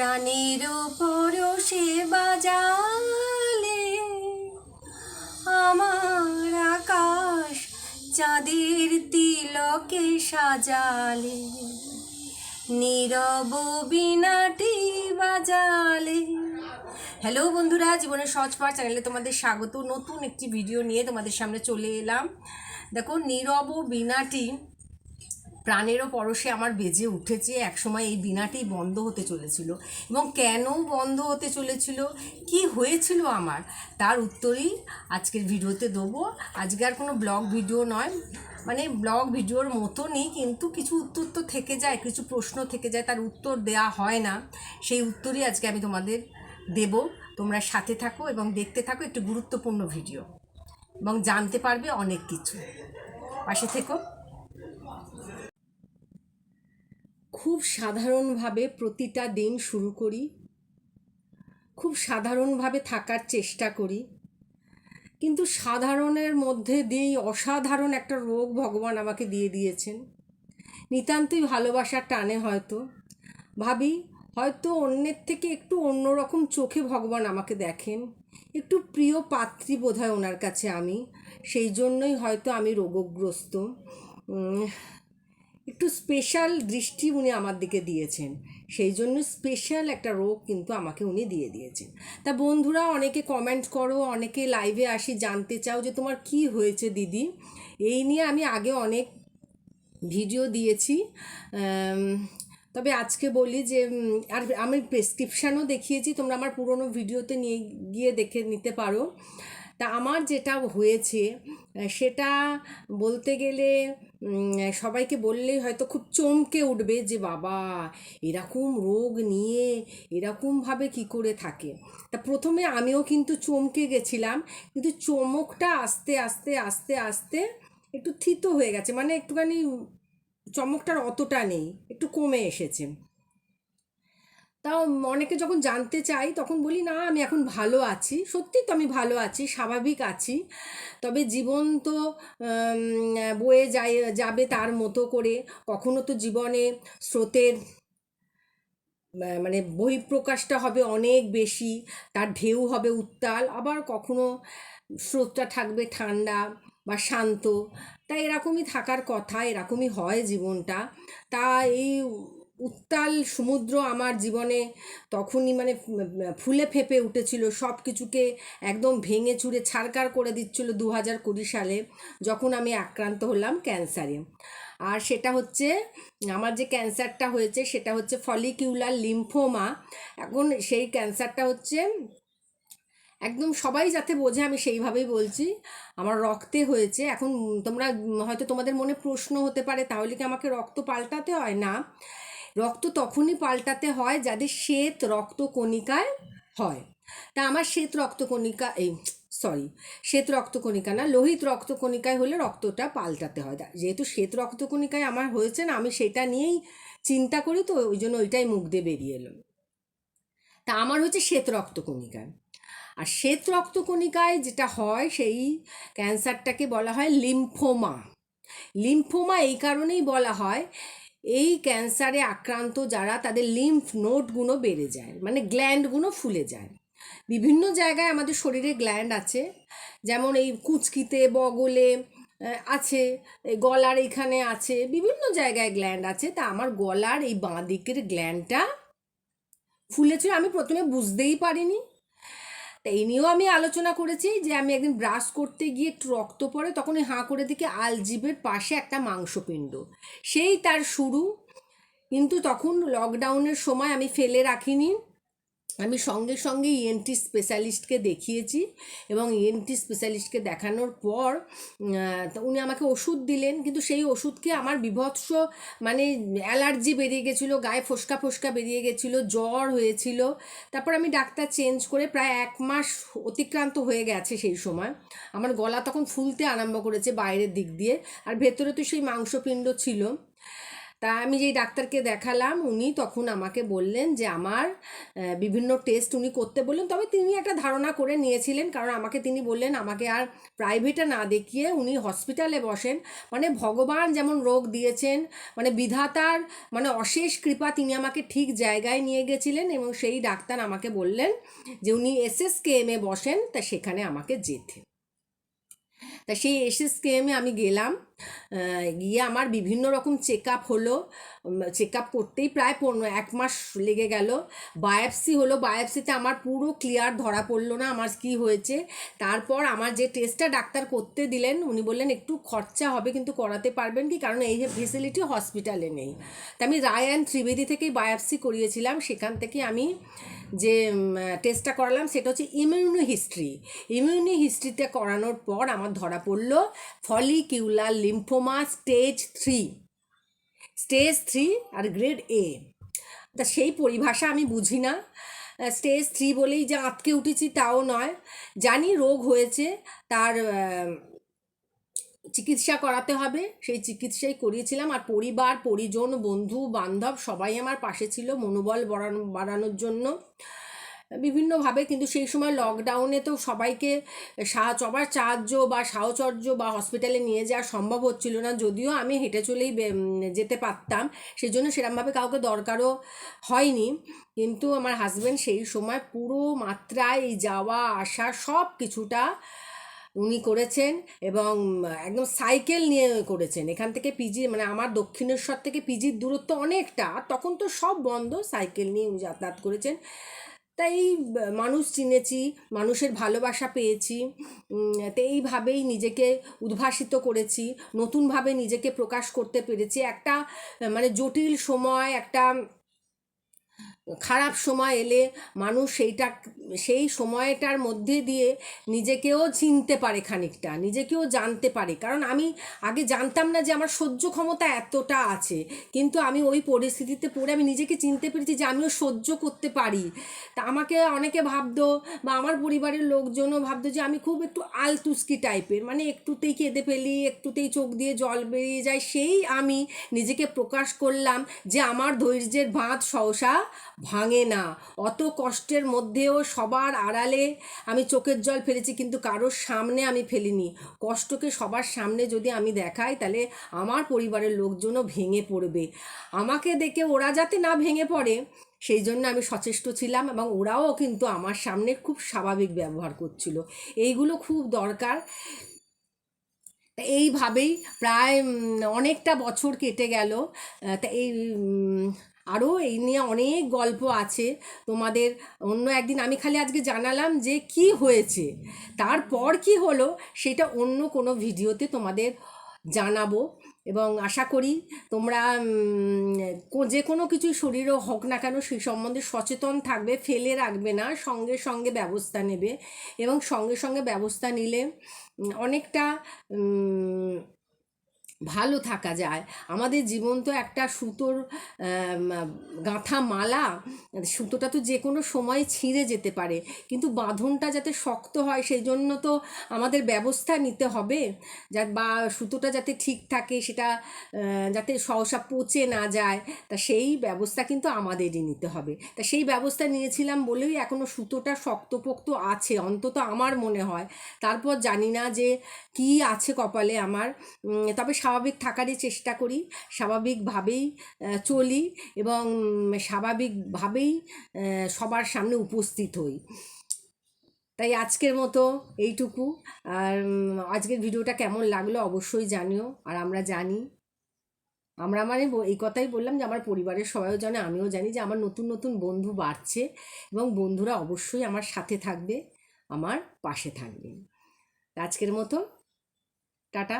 প্রাণের পরশে বাজালে, আমার আকাশ চাঁদের তিলকে সাজালে, নীরব বিনাটি বাজালে। হ্যালো বন্ধুরা, জীবনের সহজ পাওয়ার চ্যানেলে তোমাদের স্বাগত। নতুন একটি ভিডিও নিয়ে তোমাদের সামনে চলে এলাম। দেখো, নীরব বিনাটি প্রাণেরও পরশে আমার বেজে উঠেছে, একসময় এই বিনাটি বন্ধ হতে চলেছিল। এবং কেন বন্ধ হতে চলেছিল? কি হয়েছিল আমার? তার উত্তরই আজকের ভিডিওতে দেবো। আজকে আর কোনো ব্লগ ভিডিও নয়। মানে ব্লগ ভিডিওর মতনই, কিন্তু কিছু উত্তর তো থেকে যায়, কিছু প্রশ্ন থেকে যায়, তার উত্তর দেয়া হয় না। সেই উত্তরই আজকে আমি তোমাদের দেব। তোমরা সাথে থাকো এবং দেখতে থাকো একটু গুরুত্বপূর্ণ ভিডিও। এবং জানতে পারবে অনেক কিছু। পাশে থেকো। খুব সাধারণভাবে প্রতিটা দিন শুরু করি। খুব সাধারণভাবে থাকার চেষ্টা করি। কিন্তু সাধারণের মধ্যে দিয়েই অসাধারণ একটা রোগ ভগবান আমাকে দিয়ে দিয়েছেন। নিতান্তই ভালোবাসার টানে হয়তো। ভাবি, হয়তো অন্যের থেকে একটু অন্যরকম চোখে ভগবান আমাকে দেখেন। একটু প্রিয় পাত্রী বোধ হয় ওনার কাছে আমি। সেই জন্যই হয়তো আমি রোগগ্রস্ত। একটু স্পেশাল দৃষ্টি উনি আমার দিকে দিয়েছেন। সেই জন্য স্পেশাল একটা রোগ কিন্তু আমাকে উনি দিয়ে দিয়েছেন। তা বন্ধুরা, অনেকে কমেন্ট করো, অনেকে লাইভে আসি, জানতে চাও যে তোমার কি হয়েছে দিদি? এই নিয়ে আমি আগে অনেক ভিডিও দিয়েছি। তবে আজকে বলি যে আর আমি প্রেসক্রিপশানও দেখিয়েছি, তোমরা আমার পুরনো ভিডিওতে নিয়ে গিয়ে দেখে নিতে পারো। তা আমার যেটা হয়েছে সেটা বলতে গেলে সবাইকে বললেই হয়তো খুব চমকে উঠবে যে বাবা, এরকম রোগ নিয়ে এরকমভাবে কি করে থাকে। তা প্রথমে আমিও কিন্তু চমকে গেছিলাম, কিন্তু চমকটা আস্তে আস্তে আস্তে আস্তে একটু থিত হয়ে গেছে মানে একটুখানি চমকটার অতটা নেই, একটু কমে এসেছে। তাও অনেকে যখন জানতে চাই তখন বলি, না, আমি এখন ভালো আছি। সত্যি তো আমি ভালো আছি, স্বাভাবিক আছি। তবে জীবন তো বয়ে যায়, যাবে তার মতো করে। কখনো তো জীবনে স্রোতের মানে বহিঃপ্রকাশটা হবে অনেক বেশি, তার ঢেউ হবে উত্তাল। আবার কখনো স্রোতটা থাকবে ঠান্ডা বা শান্ত। তা এরকমই থাকার কথা, এরকমই হয় জীবনটা। তা এই উত্তাল সমুদ্র আমার জীবনে তখনই মানে ফুলে ফেপে উঠেছিল। সব কিছুকে একদম ভেঙে চুরে ছাড়কার করে দিচ্ছিল দু হাজার কুড়ি সালে যখন আমি আক্রান্ত হলাম ক্যান্সারে। আর সেটা হচ্ছে, আমার যে ক্যান্সারটা হয়েছে সেটা হচ্ছে ফলিকিউলার লিম্ফোমা। এখন সেই ক্যান্সারটা হচ্ছে, একদম সবাই যাতে বোঝে আমি সেইভাবেই বলছি, আমার রক্তে হয়েছে। এখন তোমরা হয়তো তোমাদের মনে প্রশ্ন হতে পারে, তাহলে কি আমাকে রক্ত পাল্টাতে হয়? না। রক্ত তখনই পাল্টাতে হয় যাদের শ্বেত রক্তকণিকায় হয়। তা আমার শ্বেত রক্তকণিকা, এই সরি শ্বেত রক্তকণিকা না, লোহিত রক্তকণিকায় হলে রক্তটা পাল্টাতে হয়। যেহেতু শ্বেত রক্তকণিকায় আমার হয়েছে না, আমি সেটা নিয়েই চিন্তা করি তো, ওই জন্য ওইটাই মুখ দিয়ে বেরিয়ে এলো। তা আমার হচ্ছে শ্বেত রক্তকণিকায় আর শ্বেত রক্তকণিকায় যেটা হয়, সেই ক্যান্সারটাকে বলা হয় লিম্ফোমা। লিম্ফোমা এই কারণেই বলা হয় এই ক্যান্সারে আক্রান্ত যারা, তাদের লিম্ফ নোটগুলো বেড়ে যায় মানে গ্ল্যান্ডগুলো ফুলে যায়। বিভিন্ন জায়গায় আমাদের শরীরে গ্ল্যান্ড আছে, যেমন এই কুচকিতে, বগলে আছে গলার এখানে আছে, বিভিন্ন জায়গায় গ্ল্যান্ড আছে, তা আমার গলার এই বাঁ দিকের গ্ল্যান্ডটা ফুলেছিল আমি প্রথমে বুঝতেই পারিনি। তা এই নিয়েও আমি আলোচনা করেছি যে আমি একদিন ব্রাশ করতে গিয়ে একটু রক্ত পড়ে তখন ওই হাঁ করে দেখি আলজিবের পাশে একটা মাংসপিণ্ড। সেই তার শুরু। কিন্তু তখন লকডাউনের সময় আমি ফেলে রাখিনি। আমি সঙ্গে সঙ্গে ইএনটি স্পেশালিস্টকে দেখিয়েছি এবং ইএনটি স্পেশালিস্টকে দেখানোর পর উনি আমাকে ওষুধ দিলেন, কিন্তু সেই ওষুধকে আমার বিভৎস মানে অ্যালার্জি বেরিয়ে গেছিল, গায়ে ফোসকা ফোসকা বেরিয়ে গেছিল, জ্বর হয়েছিল। তারপর আমি ডাক্তার চেঞ্জ করে প্রায় এক মাস অতিক্রান্ত হয়ে গেছে সেই সময়। আমার গলা তখন ফুলতে আরম্ভ করেছে বাইরের দিক দিয়ে, আর ভেতরে তো সেই মাংসপিণ্ড ছিল। তা আমি যেই ডাক্তারকে দেখালাম, উনি তখন আমাকে বললেন যে আমার বিভিন্ন টেস্ট উনি করতে বললেন। তবে তিনি একটা ধারণা করে নিয়েছিলেন, কারণ আমাকে তিনি বললেন, আমাকে আর প্রাইভেটে না দেখিয়ে উনি হসপিটালে বসেন। মানে ভগবান যেমন রোগ দিয়েছেন মানে বিধাতার মানে অশেষ কৃপা তিনি আমাকে ঠিক জায়গায় নিয়ে গেছিলেন এবং সেই ডাক্তার আমাকে বললেন যে উনি এস এস এসএসকেএমে বসেন, তা সেখানে আমাকে যেতে। তা সেই এসএসকেএমে আমি গেলাম। গিয়ে আমার বিভিন্ন রকম চেক আপ হলো। চেক আপ করতেই প্রায় পনেরো, এক মাস লেগে গেল। বায়োপসি হলো, বায়োপসিতে আমার পুরো ক্লিয়ার ধরা পড়ল না আমার কি হয়েছে। তারপর আমার যে টেস্টটা ডাক্তার করতে দিলেন, উনি বললেন, একটু খরচা হবে, কিন্তু করাতে পারবেন কি? কারণ এই ফেসিলিটি হসপিটালে নেই। তা আমি রায় অ্যান্ড ত্রিবেদী থেকেই বায়োপসি করিয়েছিলাম। সেখান থেকে আমি যে টেস্টটা করালাম সেটা হচ্ছে ইমিউনো হিস্ট্রি ইমিউনি হিস্ট্রিতে করানোর পর আমার ধরা পড়ল follicular lymphoma stage three stage three আর গ্রেড এ তা সেই পরিভাষা আমি বুঝি না। স্টেজ থ্রি বলেই যে আঁতকে উঠেছি তাও নয়। জানি রোগ হয়েছে, তার চিকিৎসা করাতে হবে। সেই চিকিৎসাই করিয়েছিলাম। আর পরিবার, পরিজন, বন্ধু, বান্ধব সবাই আমার পাশে ছিল মনোবল বাড়ানো, বাড়ানোর জন্য। বিভিন্নভাবে কিন্তু সেই সময় লকডাউনে তো সবাইকে সবার সাহায্য বা সাহচর্য বা হসপিটালে নিয়ে যাওয়া সম্ভব হচ্ছিল না। যদিও আমি হেঁটে চলেই যেতে পারতাম। সেই জন্য সেরকমভাবে কাউকে দরকারও হয়নি। কিন্তু আমার হাজব্যান্ড সেই সময় পুরো মাত্রায় যাওয়া, আসা সব কিছুটা উনি করেছেন এবং একদম সাইকেল নিয়ে করেছেন। এখান থেকে পিজি মানে আমার দক্ষিণেশ্বর থেকে পিজির দূরত্ব অনেকটা, তখন তো সব বন্ধ, সাইকেল নিয়ে উনি যাতায়াত করেছেন। তাই মানুষ চিনেছি, মানুষের ভালোবাসা পেয়েছি তো এইভাবেই নিজেকে উদ্ভাসিত করেছি, নতুনভাবে নিজেকে প্রকাশ করতে পেরেছি। একটা মানে জটিল সময়, একটা খারাপ সময় এলে মানুষ সেইটা, সেই সময়টার মধ্যে দিয়ে নিজেকেও চিনতে পারে খানিকটা, নিজেকেও জানতে পারে। কারণ আমি আগে জানতাম না যে আমার সহ্য ক্ষমতা এতটা আছে, কিন্তু আমি ওই পরিস্থিতিতে পড়ে আমি নিজেকে চিনতে পেরেছি যে আমিও সহ্য করতে পারি। তা আমাকে অনেকে ভাবতো বা আমার পরিবারের লোকজনও ভাবতো যে আমি খুব একটু আলতুস্কি টাইপের মানে একটুতেই কেঁদে ফেলি, একটুতেই চোখ দিয়ে জল বেরিয়ে যায়, সেই আমি নিজেকে প্রকাশ করলাম যে আমার ধৈর্যের বাঁধ সহসা ভাঙে না। অত কষ্টের মধ্যেও সবার আড়ালে আমি চোখের জল ফেলেছি, কিন্তু কারোর সামনে আমি ফেলিনি। কষ্টকে সবার সামনে যদি আমি দেখাই, তাহলে আমার পরিবারের লোকজনও ভেঙে পড়বে। আমাকে দেখে ওরা যাতে না ভেঙে পড়ে, সেই জন্য আমি সচেষ্ট ছিলাম এবং ওরাও কিন্তু আমার সামনে খুব স্বাভাবিক ব্যবহার করছিল। এইগুলো খুব দরকার। এইভাবেই প্রায় অনেকটা বছর কেটে গেল। তা এই আরও এই নিয়ে অনেক গল্প আছে। তোমাদের অন্য একদিন আমি খালি আজকে জানালাম যে কি হয়েছে, তারপর কি হলো সেটা অন্য কোনো ভিডিওতে তোমাদের জানাব এবং আশা করি তোমরা যে কোনো কিছুই শরীরও হোক না কেন সেই সম্বন্ধে সচেতন থাকবে, ফেলে রাখবে না, সঙ্গে সঙ্গে ব্যবস্থা নেবে এবং সঙ্গে সঙ্গে ব্যবস্থা নিলে অনেকটা ভালো থাকা যায়। আমাদের জীবন তো একটা সুতোর গাঁথা মালা, সুতোটা তো যে কোনো সময় ছিঁড়ে যেতে পারে। কিন্তু বাঁধনটা যাতে শক্ত হয় সেই জন্য তো আমাদের ব্যবস্থা নিতে হবে। যা, বা সুতোটা যাতে ঠিক থাকে, সেটা যাতে সহসা পচে না যায়, তা সেই ব্যবস্থা কিন্তু আমাদেরই নিতে হবে। তা সেই ব্যবস্থা নিয়েছিলাম বলেই এখনও সুতোটা শক্তপোক্ত আছে, অন্তত আমার মনে হয়। তারপর জানি না যে কি আছে কপালে আমার। তবে স্বাভাবিক থাকারই চেষ্টা করি, স্বাভাবিকভাবেই চলি এবং স্বাভাবিকভাবেই সবার সামনে উপস্থিত হই। তাই আজকের মতো এইটুকু। আর আজকের ভিডিওটা কেমন লাগল অবশ্যই জানিও। আর আমরা জানি, আমরা মানে এই কথাই বললাম যে আমার পরিবারের সবাইও জানে, আমিও জানি যে আমার নতুন নতুন বন্ধু বাড়ছে এবং বন্ধুরা অবশ্যই আমার সাথে থাকবে, আমার পাশে থাকবে। আজকের মতো, টাটা।